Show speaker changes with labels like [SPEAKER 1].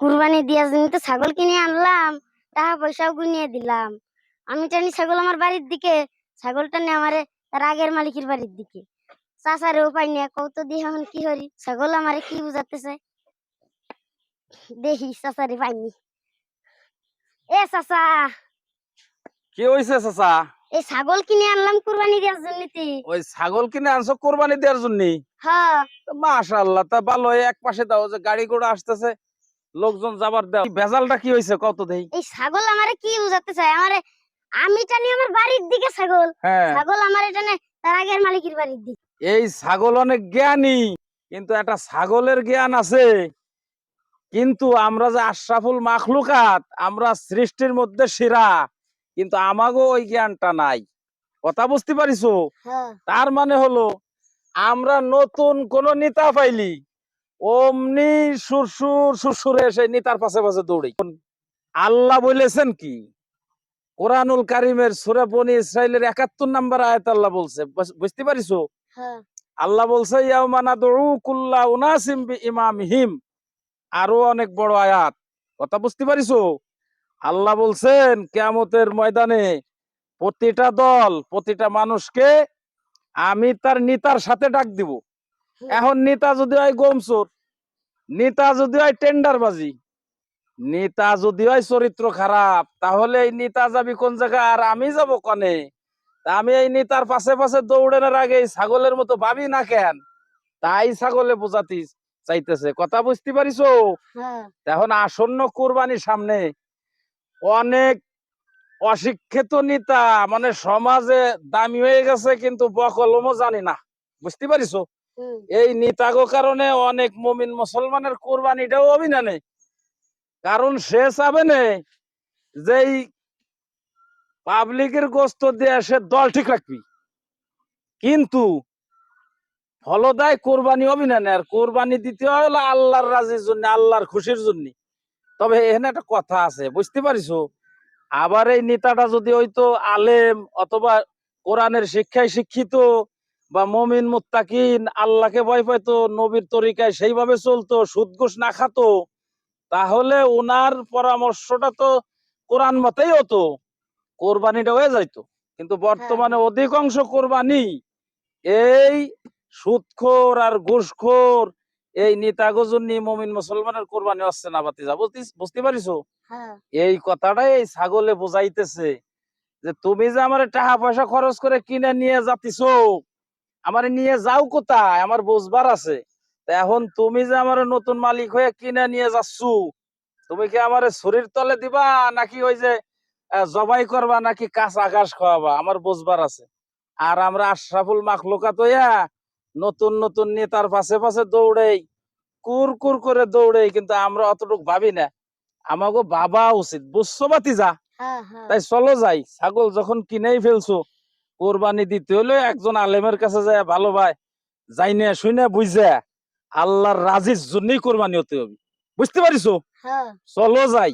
[SPEAKER 1] কুরবানি দিয়া জন্য তো ছাগল কিনে আনলাম টাকা পয়সাও গুনিয়ে দিলাম। আমি টানি ছাগল আমার বাড়ির দিকে ছাগলটা নিয়ে আমারে তার আগের মালিকের বাড়ির দিকে। চাচারে উপায় নিয়ে কত দিয়ে এখন কি করি ছাগল আমারে কি বুঝাতে চায় দেখি চাচারে পাইনি এ চাচা!
[SPEAKER 2] কি হয়েছে চাচা?
[SPEAKER 1] এই ছাগল কিনে আনলাম কুরবানি দেওয়ার জন্য
[SPEAKER 2] ওই ছাগল কিনে আনছো কোরবানি দেওয়ার জন্য?
[SPEAKER 1] হ্যাঁ।
[SPEAKER 2] মাশাআল্লাহ তা ভালো এক পাশে দাও যে গাড়ি ঘোড়া আসতেছে লোকজন যাবার দাও কি ভেজালটা কি হয়েছে কত দেই
[SPEAKER 1] এই ছাগল আমারে কি বুঝাতে চায়? আমারে আমি টানি আমার বাড়ির দিকে ছাগল।
[SPEAKER 2] হ্যাঁ।
[SPEAKER 1] ছাগল আমারে টানে তার আগের মালিকের বাড়ির দিকে।
[SPEAKER 2] এই ছাগল অনেক জ্ঞানী কিন্তু একটা ছাগলের জ্ঞান আছে। কিন্তু আমরা যে আশরাফুল মাখলুকাত আমরা সৃষ্টির মধ্যে সেরা কিন্তু আমাগো ওই জ্ঞানটা নাই। কথা বুঝতে পারিছো?
[SPEAKER 1] হ্যাঁ।
[SPEAKER 2] তার মানে হলো আমরা নতুন কোন নেতা পাইলি অমনি সুরসুর সুরসুরে এসে নেতার পাশে পাশে দৌড়ি আল্লাহ বলেছেন কি? কোরআনুল কারিমের সুরে বনি ইসরায়েলের একাত্তর নাম্বার আয়াত আল্লাহ বলছে। বুঝতে পারিছো?
[SPEAKER 1] হ্যাঁ।
[SPEAKER 2] আল্লাহ বলছে ইমামিহিম আরও অনেক বড় আয়াত। কথা বুঝতে পারিছো? আল্লাহ বলছেন কিয়ামতের ময়দানে প্রতিটা দল প্রতিটা মানুষকে আমি তার নেতার সাথে ডাক দিব। এখন নেতা যদি হয় গোমচোর নেতা যদি হয় টেন্ডারবাজি নেতা যদি হয় চরিত্র খারাপ তাহলে এই নেতা যাবি কোন জায়গায়? আর আমি যাব কনে? আমি এই নেতার পাশে পাশে দৌড়ানোর আগে ছাগলের মতো ভাবি না কেন? তাই ছাগলে বোঝাতে চাইতেছে। কথা বুঝতে পারিছো?
[SPEAKER 1] হ্যাঁ।
[SPEAKER 2] এখন আসন্ন কোরবানির সামনে অনেক অশিক্ষিত নেতা মানে সমাজে দামি হয়ে গেছে কিন্তু বকলমও জানি না। বুঝতে
[SPEAKER 1] হুম,
[SPEAKER 2] এই নেতাগো কারণে অনেক মমিন মুসলমানের কোরবানিটাও অভিনানে কারণ সে চাবে না যে পাবলিকের গোস্ত দিয়ে সে দল ঠিক রাখবি। কিন্তু ফলদায় কোরবানি অভিনানে আর কোরবানি দিতে হলো আল্লাহর রাজির জন্য, আল্লাহর খুশির জন্য। তবে এখানে একটা কথা আছে, বুঝতে পারিছো? আবার এই নেতাটা যদি হয়তো আলেম অথবা কোরআনের শিক্ষায় শিক্ষিত বা মমিন মুত্তাকিন আল্লাহকে ভয় পাইতো নবীর তরিকায় সেইভাবে চলতো সুদ ঘুষ না খাতো তাহলে ওনার পরামর্শটা তো কোরআন মতেই হতো কোরবানিটা হয়ে যাইতো। কিন্তু বর্তমানে অধিকাংশ কোরবানি এই সুদখোর আর ঘুষখোর এই নেতাগজনী মমিন মুসলমানের কোরবানি হচ্ছে না বাতিজা বুঝতে বুঝতে পারিছো?
[SPEAKER 1] হ্যাঁ।
[SPEAKER 2] এই কথাটাই এই ছাগলে বোঝাইতেছে যে তুমি যে আমার টাকা পয়সা খরচ করে কিনে নিয়ে যাতিছ আমার নিয়ে যাও কোথায়? আমার বুঝবার আছে। এখন তুমি যে আমার নতুন মালিক হয়ে কিনে নিয়ে যাচ্ছ তুমি কি আমার শরীর তলে দিবা নাকি ওই যে জবাই করবা নাকি কাঁচা ঘাস খাওয়াবা? আমার বুঝবার আছে। আর আমরা আশরাফুল মাখলুকাত হইয়া নতুন নতুন নেতার পাশে পাশে দৌড়েই কুর কুর করে দৌড়েই কিন্তু আমরা অতটুকু ভাবি না। আমাকে বাবা উচিত। বুঝছ বাতিজা?
[SPEAKER 1] হ্যাঁ হ্যাঁ।
[SPEAKER 2] তাই চলো যাই। ছাগল যখন কিনেই ফেলছো কোরবানি দিতে হলে একজন আলেমের কাছে যায় ভালো ভাই যাই না শুনে বুঝে আল্লাহর রাজির জন্যই কোরবানি হতে হবে। বুঝতে পারিছো?
[SPEAKER 1] হ্যাঁ।
[SPEAKER 2] চলো যাই।